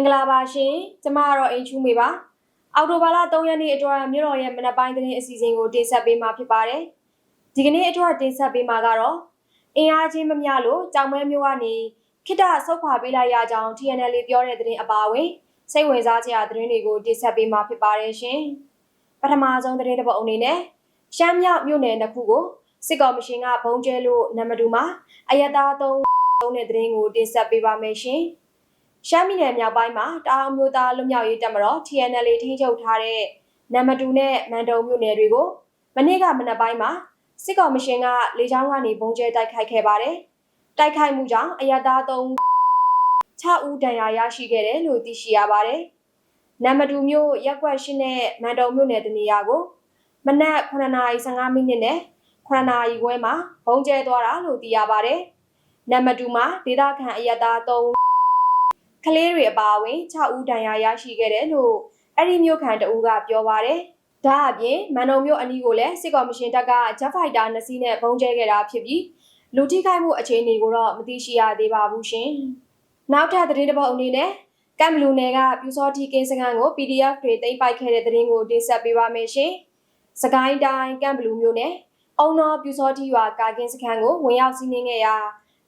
င်္ဂလာပါရှင်ကျမကတော့အိမ်ချူမေပါအော်တိုဘာလ3ရက်နေ့အတွက်မြို့တော်ရဲ့မနက်ပိုင်းသတင်းအစီအစဉ်ကိုတင်ဆက်ပေးမှာဖြစ်ပါတယ်ဒီကနေ့အတွက်တင်ဆက်ပေးမှာကတော့အင်အားချင်းမမျှလို့ကြောင်မဲမျိုးကနေခိတ္တဆုတ်ခွာပေးလိုက်ရကြောင်း TNL ပြောတဲ့သတင်းအပါအဝင်စိတ်ဝင်စားစရာသတင်းတွေကိုတင်ဆက်ပေးမှာဖြစ်ပါတယ်ရှင်ပထမဆုံးသတင်းတစ်ပုဒ်အနေနဲ့ရှမ်းမြောက်မြို့နယ်တစ်ခုကိုစစ်ကော်မရှင်ကဘုံကျဲလို့နံပါတ်2မှာအယက်သား3သုံးတဲ့သတင်းကိုတင်ဆက်ပေးပါမယ်ရှင်။ ရှမ်းပြည်နယ်မြောက်ပိုင်းမှာတာအောင်မျိုးသားလွတ်မြောက်ရေးတပ်မတော် TNL ထိန်းချုပ်ထားတဲ့နံပါတ်2နဲ့မန်တုံမြို့နယ်တွေကိုမနေ့ကမနက်ပိုင်းမှာစစ်ကောင်မရှင်ကလေကြောင်းကနေပုံကျဲတိုက်ခိုက်ခဲ့ပါတယ်။တိုက်ခိုက်မှုကြောင့်အရတား3 6ဦးဒဏ်ရာရရှိခဲ့တယ်လို့သိရှိရပါတယ်။နံပါတ်2မြို့ရက်ကွက်ရှိနဲ့မန်တုံမြို့နယ်တနေရာကိုမနက်9:15မိနစ်နဲ့9နာရီခွဲမှာဘုံကျဲသွားတာလို့သိရပါတယ်။နံပါတ်2မှာဒေသခံအရတာ3 ကလေးတွေအပါအဝင်6ဦးဒဏ်ရာရရှိခဲ့တယ်လို့အဲ့ဒီမြို့ခံတအူးကပြောပါတယ်။ဒါအပြင်မန်ုံမြို့အနီးကိုလည်းစစ်ကော်မရှင်တပ်ကဂျက်ဖိုက်တာ2စီးနဲ့ဘုံကျဲခဲ့တာဖြစ်ပြီးလူထိခိုက်မှုအခြေအနေကိုတော့မသိရှိရသေးပါဘူးရှင်။နောက်ထပ်သတင်းတစ်ပုဒ်အနေနဲ့ကမ်ဘလူနယ်ကပြူစောတိကင်းစခန်းကို PDF တွေသိမ်းပိုက်ခဲ့တဲ့သတင်းကိုတင်ဆက်ပေးပါမယ်ရှင်။စကိုင်းတိုင်းကမ်ဘလူမြို့နယ်အုံတော်ပြူစောတိရွာကာကင်းစခန်းကိုဝင်ရောက်စီးနင်းခဲ့ရာ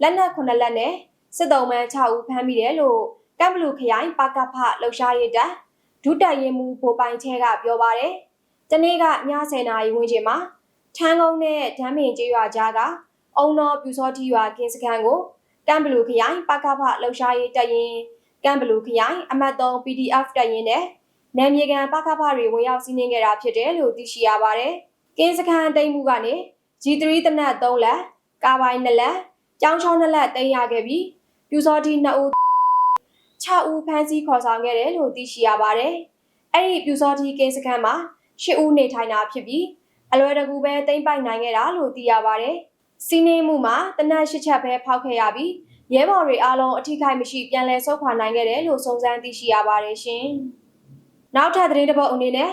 လက်နက်9လက်နဲ့စစ်တုံးမှန်း6ဦးဖမ်းမိတယ်လို့ ကမ်ဘလူခရိုင်ပကဖလှုပ်ရှားရေးတပ်ဒုတပ်ရင်မှုဗိုလ်ပိုင်ချဲကပြောပါတယ်။တနေ့ကည10:00နာရီဝန်းကျင်မှာထန်းကုန်းနဲ့ဒမ်းပင်ကျေးရွာကြားကအုံတော်ပြူစောတိရွာကင်းစခန်းကိုကမ်ဘလူခရိုင်ပကဖလှုပ်ရှားရေးတပ်ရင်ကမ်ဘလူခရိုင်အမှတ်3 PDF တပ်ရင်နဲ့နယ်မြေကန်ပကဖတွေဝင်ရောက်စီးနင်းခဲ့တာဖြစ်တယ်လို့သိရှိရပါတယ်။ကင်းစခန်းတိမ်မှုကနေ G3 တနက်3လက်ကာဘိုင်2လက်ကြောင်းချောင်း2လက်တင်ရခဲ့ပြီးပြူစောတိ2ဦး 6ဦးဖမ်းဆီးခေါ်ဆောင်ခဲ့တယ်လို့သိရှိရပါတယ်။အဲ့ဒီပြူစောတိကင်းစခန်းမှာ10ဦးနေထိုင်တာဖြစ်ပြီးအလွယ်တကူပဲတိမ့်ပိုက်နိုင်ခဲ့တာလို့သိရပါတယ်။စီးနေမှုမှာတနက်၈ချက်ပဲဖောက်ခဲ့ရပြီးရဲဘော်တွေအားလုံးအထိခိုက်မရှိပြန်လည်ဆုတ်ခွာနိုင်ခဲ့တယ်လို့စုံစမ်းသိရှိရပါတယ်ရှင်။နောက်ထပ်သတင်းတစ်ပုဒ်အနေနဲ့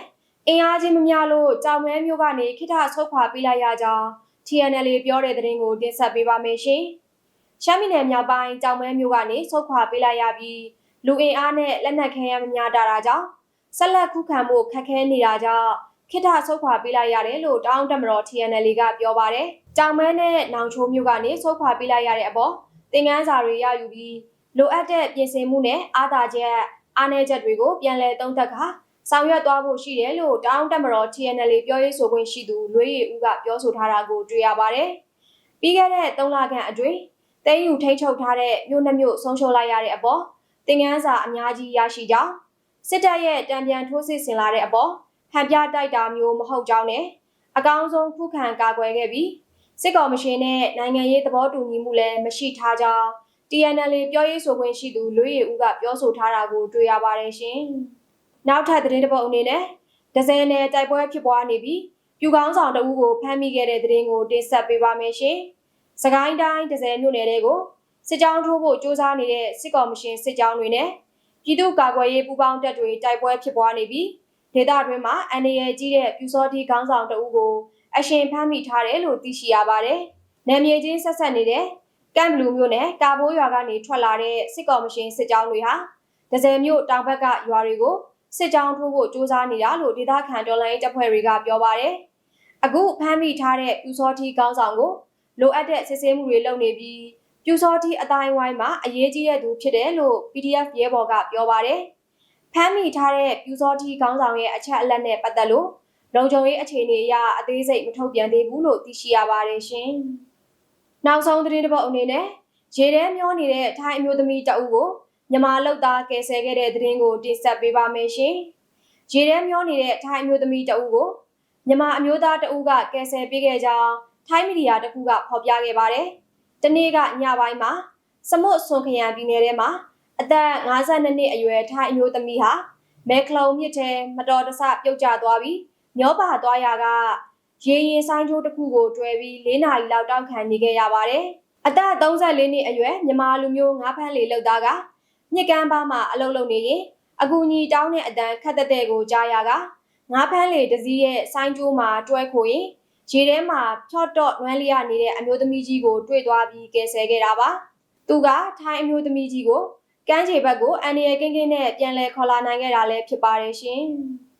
အင်အားချင်းမများလို့ကြောင်မဲမျိုးကနေခိထဆုတ်ခွာပေးလိုက်ရကြောင်း TNL ပြောတဲ့သတင်းကိုတင်ဆက်ပေးပါမယ်ရှင်။ရှမ်းပြည်နယ်မြောက်ပိုင်းကြောင်မဲမျိုးကနေဆုတ်ခွာပေးလိုက်ရပြီး လူအင်အားနဲ့လက်နက်ခဲယမ်းမများတာတာကြောင့်ဆက်လက်ခုခံမှုခက်ခဲနေတာကြောင့်ခိထဆုတ်ခွာပေးလိုက်ရတယ်လို့တောင်းတမတော် TNL ကပြောပါတယ်။ကြောင်မဲနဲ့နောင်ချိုးမျိုးကနေဆုတ်ခွာပေးလိုက်ရတဲ့အပေါ်သင်ခန်းစာတွေရယူပြီးလိုအပ်တဲ့ပြင်ဆင်မှုနဲ့အားသာချက်အားနည်းချက်တွေကိုပြန်လည်သုံးသပ်ခါဆောင်ရွက်သွားဖို့ရှိတယ်လို့တောင်းတမတော် TNL ပြောရေးဆိုခွင့်ရှိသူလွေးရည်ဦးကပြောဆိုထားတာကိုတွေ့ရပါတယ်။ပြီးခဲ့တဲ့3လခန့်အတွင်းတဲယူထိချုပ်ထားတဲ့မြို့နှမြို့ဆုံးရှုံးလိုက်ရတဲ့အပေါ် သင်ခန်းစာအများကြီးရရှိကြောင်းစစ်တပ်ရဲ့တံပြန်ထိုးစစ်ဆင်လာတဲ့အပေါ်ဟန်ပြတိုက်တာမျိုးမဟုတ်ကြောင်းနဲ့အကောင်းဆုံးခုခံကာကွယ်ခဲ့ပြီးစစ်ကော်မရှင်နဲ့နိုင်ငံရေးသဘောတူညီမှုလည်းမရှိထားကြောင်း TNL ပြောရေးဆိုခွင့်ရှိသူလွေးရည်ဦးကပြောဆိုထားတာကိုတွေ့ရပါတယ်ရှင်။နောက်ထပ်သတင်းတစ်ပုဒ်အနေနဲ့ဒဇယ်နယ်တိုက်ပွဲဖြစ်ပွားနေပြီးပြူကောင်းဆောင်တအူးကိုဖမ်းမိခဲ့တဲ့သတင်းကိုတင်ဆက်ပေးပါမယ်ရှင်။စကိုင်းတိုင်းဒဇယ်မြို့နယ်တွေကို စစ်ကြောင်းထိုးဖို့ကြိုးစားနေတဲ့စစ်ကော်မရှင်စစ်ကြောင်းတွေနဲ့ပြည်သူ့ကာကွယ်ရေးပူးပေါင်းတပ်တွေတိုက်ပွဲဖြစ်ပွားနေပြီးဒေသတွင်းမှာ NAA ကြီးတဲ့ပြူစောတိခေါင်းဆောင်တအုပ်ကိုအရှင်ဖမ်းမိထားတယ်လို့သိရှိရပါတယ်။နယ်မြေချင်းဆက်ဆက်နေတဲ့ကမ်ဘလူးမြို့နယ်တာဘိုးရွာကနေထွက်လာတဲ့စစ်ကော်မရှင်စစ်ကြောင်းတွေဟာဒဇယ်မြို့တောင်ဘက်ကရွာတွေကိုစစ်ကြောင်းထိုးဖို့ကြိုးစားနေတာလို့ဒေသခံတော်လှန်ရေးတပ်ဖွဲ့တွေကပြောပါတယ်။အခုဖမ်းမိထားတဲ့ပြူစောတိခေါင်းဆောင်ကိုလိုအပ်တဲ့စစ်ဆေးမှုတွေလုပ်နေပြီး ပြူစောတိအတိုင်းဝိုင်းမှာအရေးကြီးတဲ့သူဖြစ်တယ်လို့ PDF ရဲဘော်ကပြောပါတယ်။ဖမ်းမိထားတဲ့ပြူစောတိခေါင်းဆောင်ရဲ့အချက်အလက်နဲ့ပတ်သက်လို့လုံခြုံရေးအခြေအနေအရအသေးစိတ်မထုတ်ပြန်သေးဘူးလို့သိရှိရပါတယ်ရှင်။နောက်ဆုံးသတင်းတစ်ပုဒ်အနေနဲ့ရေထဲမျောနေတဲ့ထိုင်းအမျိုးသမီးတအုပ်ကိုမြန်မာလောက်သားကယ်ဆယ်ခဲ့တဲ့သတင်းကိုတင်ဆက်ပေးပါမယ်ရှင်။ရေထဲမျောနေတဲ့ထိုင်းအမျိုးသမီးတအုပ်ကိုမြန်မာအမျိုးသားတအုပ်ကကယ်ဆယ်ပေးခဲ့ကြောင်းထိုင်းမီဒီယာတစ်ခုကဖော်ပြခဲ့ပါတယ်။ တနေ့ကညပိုင်းမှာစမုတ်ဆွန်ခရံပြည်နယ်ထဲမှာအသက်52နှစ်အရွယ်ထိုင်းအမျိုးသမီးဟာမဲကလုံမြစ်ထဲမတော်တဆပြုတ်ကျသွားပြီးမျောပါသွားရာကရေရင်ဆိုင်ထိုးတစ်ခုကိုတွဲပြီး၄နာရီလောက်တောက်ခံနေခဲ့ရပါတယ်။အသက်34နှစ်အရွယ်မြန်မာလူမျိုးငါးဖမ်းလေလောက်သားကမြစ်ကမ်းပါမှာအလုပ်လုပ်နေရင်အကူညီတောင်းတဲ့အတန်းခက်တဲ့တဲ့ကိုကြားရကငါးဖမ်းလေတစည်းရဲ့ဆိုင်းကျိုးမှာတွဲခိုရင် ရေထဲမှာဖြော့တော့နွမ်းလျနေတဲ့အမျိုးသမီးကြီးကိုတွေ့သွားပြီးကယ်ဆယ်ခဲ့တာပါ။သူကထိုင်းအမျိုးသမီးကြီးကိုကမ်းခြေဘက်ကိုအန်ဒီရကင်းကင်းနဲ့ပြန်လည်ခေါ်လာနိုင်ခဲ့တာလည်းဖြစ်ပါတယ်ရှင်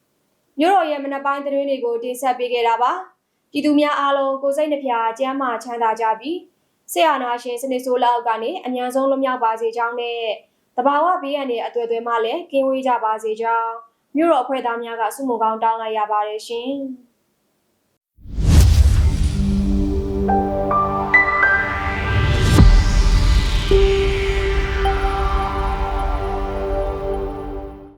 ။မြို့တော်ရဲ့မနက်ပိုင်းသတင်းတွေကိုတင်ဆက်ပေးခဲ့တာပါ။ပြည်သူများအားလုံးကိုယ်စိတ်နှဖျားကျန်းမာချမ်းသာကြပြီးဆရာနာရှင်စနစ်ဆိုးလောက်ကနေအမြန်ဆုံးလွတ်မြောက်ပါစေကြောင်းနဲ့တဘာဝဘေးရန်တွေအတွေ့အကြုံမှလည်းကင်းဝေးကြပါစေကြောင်းမြို့တော်အဖွဲ့သားများကဆုမွန်ကောင်းတောင်းလိုက်ရပါတယ်ရှင်။